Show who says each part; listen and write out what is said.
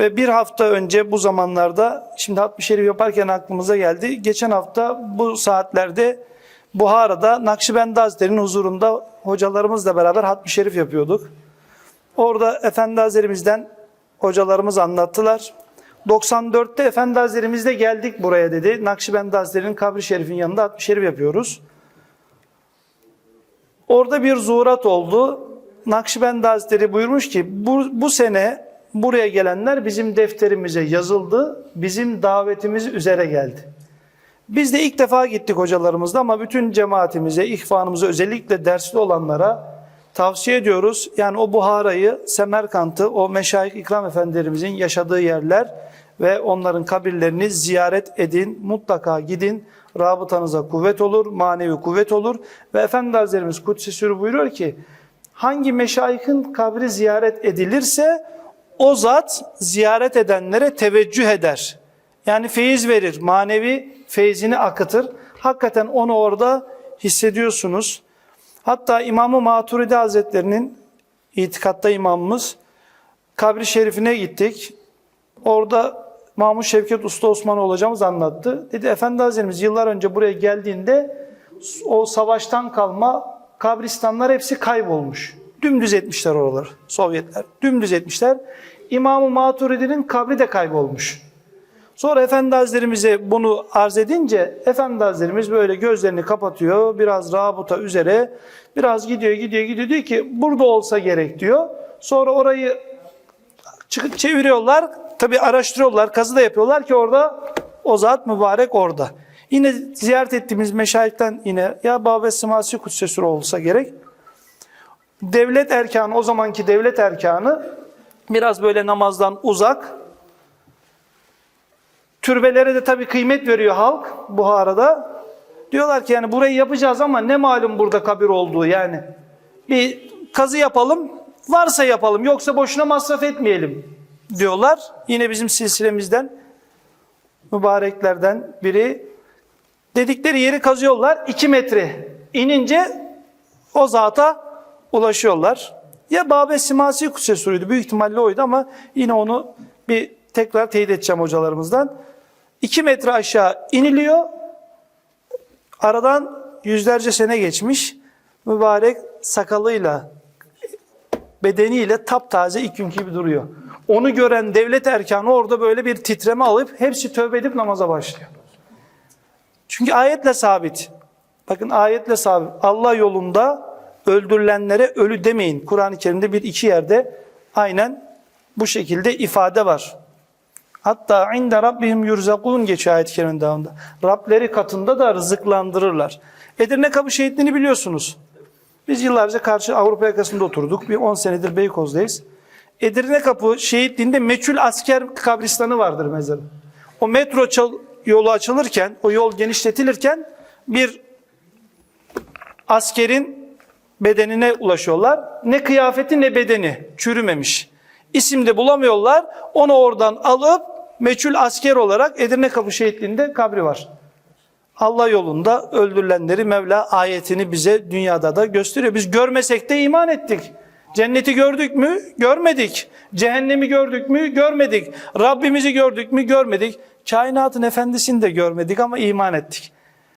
Speaker 1: Ve bir hafta önce bu zamanlarda, şimdi hatmi şerif yaparken aklımıza geldi. Geçen hafta bu saatlerde Buhara'da Nakşibendi Hazretleri'nin huzurunda hocalarımızla beraber hatmi şerif yapıyorduk. Orada Efendi Hazretlerimizden hocalarımız anlattılar. 94'te Efendi Hazretlerimiz de geldik buraya dedi. Nakşibendi Hazretleri'nin kabri şerifin yanında hatmi şerif yapıyoruz. Orada bir zuhurat oldu. Nakşibendi Hazretleri buyurmuş ki bu, bu sene buraya gelenler bizim defterimize yazıldı. Bizim davetimiz üzere geldi. Biz de ilk defa gittik hocalarımızla ama bütün cemaatimize, ihvanımıza özellikle dersli olanlara tavsiye ediyoruz. Yani o Buhara'yı, Semerkant'ı, o Meşayih İkram Efendilerimizin yaşadığı yerler ve onların kabirlerini ziyaret edin. Mutlaka gidin. Rabıtanıza kuvvet olur, manevi kuvvet olur. Ve Efendi Hazretlerimiz Kudüs'e sürü buyuruyor ki hangi meşayihin kabri ziyaret edilirse o zat ziyaret edenlere teveccüh eder. Yani feyiz verir, manevi feyzini akıtır. Hakikaten onu orada hissediyorsunuz. Hatta İmam-ı Maturidi Hazretlerinin itikatta imamımız kabri şerifine gittik. Orada Mahmut Şevket Usta Osmanoğlu hocamız anlattı. Dedi Efendi Hazretlerimiz yıllar önce buraya geldiğinde o savaştan kalma kabristanlar hepsi kaybolmuş. Dümdüz etmişler oraları Sovyetler. Dümdüz etmişler. İmam-ı Maturidi'nin kabri de kaybolmuş. Sonra Efendi Hazretlerimize bunu arz edince Efendi Hazretlerimiz böyle gözlerini kapatıyor. Biraz rabıta üzere biraz gidiyor gidiyor gidiyor diyor ki burada olsa gerek diyor. Sonra orayı çıkıp çeviriyorlar. Tabi araştırıyorlar, kazı da yapıyorlar ki orada o zat mübarek orada. Yine ziyaret ettiğimiz meşayihten yine ya Babes Simasi Kudsesur olsa gerek. Devlet erkanı, o zamanki devlet erkanı biraz böyle namazdan uzak. Türbelere de tabii kıymet veriyor halk Buhara'da. Diyorlar ki yani burayı yapacağız ama ne malum burada kabir olduğu yani. Bir kazı yapalım, varsa yapalım yoksa boşuna masraf etmeyelim diyorlar. Yine bizim silsilemizden mübareklerden biri dedikleri yeri kazıyorlar 2 metre inince o zata ulaşıyorlar. Ya Babe Simasi Kusesuruydu büyük ihtimalle oydu ama yine onu bir tekrar teyit edeceğim hocalarımızdan. 2 metre aşağı iniliyor. Aradan yüzlerce sene geçmiş. Mübarek sakalıyla bedeniyle taptaze ilk günkü gibi duruyor. Onu gören devlet erkanı orada böyle bir titreme alıp hepsi tövbe edip namaza başlıyor. Çünkü ayetle sabit. Bakın ayetle sabit. Allah yolunda öldürülenlere ölü demeyin. Kur'an-ı Kerim'de bir iki yerde aynen bu şekilde ifade var. Hatta inde rabbihim yurzakun geçiyor ayet-i kerimenin devamında. Rableri katında da rızıklandırırlar. Edirne Kapı şehitliğini biliyorsunuz. Biz yıllarca karşı Avrupa yakasında oturduk. Bir 10 senedir Beykoz'dayız. Edirne Kapı şehitliğinde meçhul asker kabristanı vardır mezarı. O metro yolu açılırken, o yol genişletilirken bir askerin bedenine ulaşıyorlar. Ne kıyafeti ne bedeni çürümemiş. İsim de bulamıyorlar. Onu oradan alıp meçhul asker olarak Edirne Kapı şehitliğinde kabri var. Allah yolunda öldürülenleri Mevla ayetini bize dünyada da gösteriyor. Biz görmesek de iman ettik. Cenneti gördük mü? Görmedik. Cehennemi gördük mü? Görmedik. Rabbimizi gördük mü? Görmedik. Kainatın efendisini de görmedik ama iman ettik.